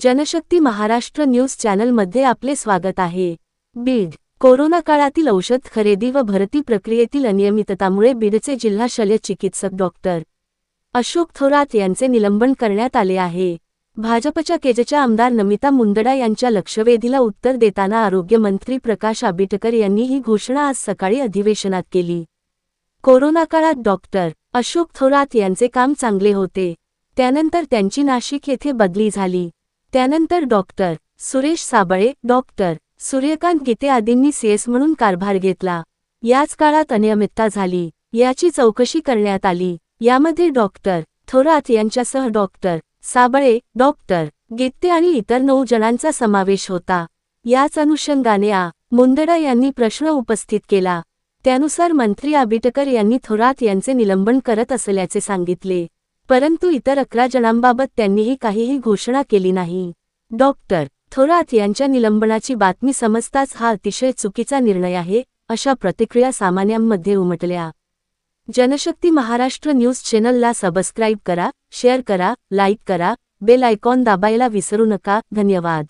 Janshakti Maharashtra news चॅनलमध्ये आपले स्वागत आहे. बीड कोरोना काळातील औषध खरेदी व भरती प्रक्रियेतील अनियमिततामुळे बीडचे जिल्हा शल्य चिकित्सक डॉक्टर अशोक थोरात यांचे निलंबन करण्यात आले आहे. भाजपच्या केजच्या आमदार नमिता मुंदडा यांच्या लक्षवेधीला उत्तर देताना आरोग्यमंत्री प्रकाश आंबेडकर यांनी ही घोषणा आज सकाळी अधिवेशनात केली. कोरोना काळात डॉक्टर अशोक थोरात यांचे काम चांगले होते. त्यानंतर त्यांची नाशिक येथे बदली झाली. त्यानंतर डॉक्टर सुरेश साबळे डॉक्टर सूर्यकांत गीते आदींनी सीएस म्हणून कारभार घेतला. याच काळात अनियमितता झाली याची चौकशी करण्यात आली. यामध्ये डॉक्टर थोरात यांच्यासह डॉक्टर साबळे डॉक्टर गीते आणि इतर नऊ जणांचा समावेश होता. याच अनुषंगाने आ मुंदडा यांनी प्रश्न उपस्थित केला. त्यानुसार मंत्री आबिटकर यांनी थोरात यांचे निलंबन करत असल्याचे सांगितले. परंतु इतर अकरा जणांबाबत त्यांनीही काहीही घोषणा केली नाही. डॉक्टर थोरात यांच्या निलंबनाची बातमी समजताच हा अतिशय चुकीचा निर्णय आहे अशा प्रतिक्रिया सामान्यांमध्ये उमटल्या. जनशक्ती महाराष्ट्र न्यूज चॅनलला सबस्क्राईब करा शेअर करा लाईक करा बेल आयकॉन दाबायला विसरू नका धन्यवाद.